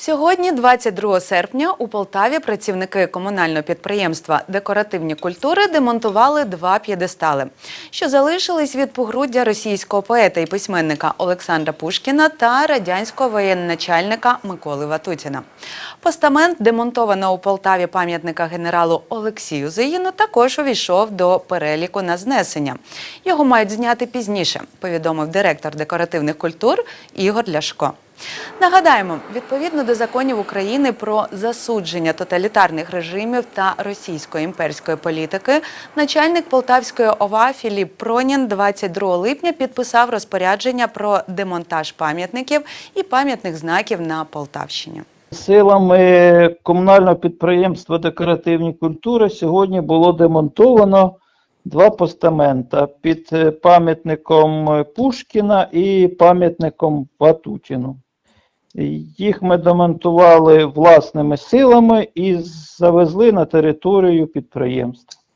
Сьогодні, 22 серпня, у Полтаві працівники комунального підприємства Декоративні культури демонтували два п'єдестали, що залишились від погруддя російського поета і письменника Олександра Пушкіна та радянського воєначальника Миколи Ватутіна. Постамент демонтовано у Полтаві пам'ятника генералу Олексію Зиїну також увійшов до переліку на знесення. Його мають зняти пізніше, повідомив директор декоративних культур Ігор Ляшко. Нагадаємо, відповідно до законів України про засудження тоталітарних режимів та російської імперської політики, начальник Полтавської ОВА Філіп Пронін 22 липня підписав розпорядження про демонтаж пам'ятників і пам'ятних знаків на Полтавщині. Силами комунального підприємства Декоративні культури сьогодні було демонтовано два постамента під пам'ятником Пушкіна і пам'ятником Ватутіну. Їх ми демонтували власними силами і завезли на територію підприємства.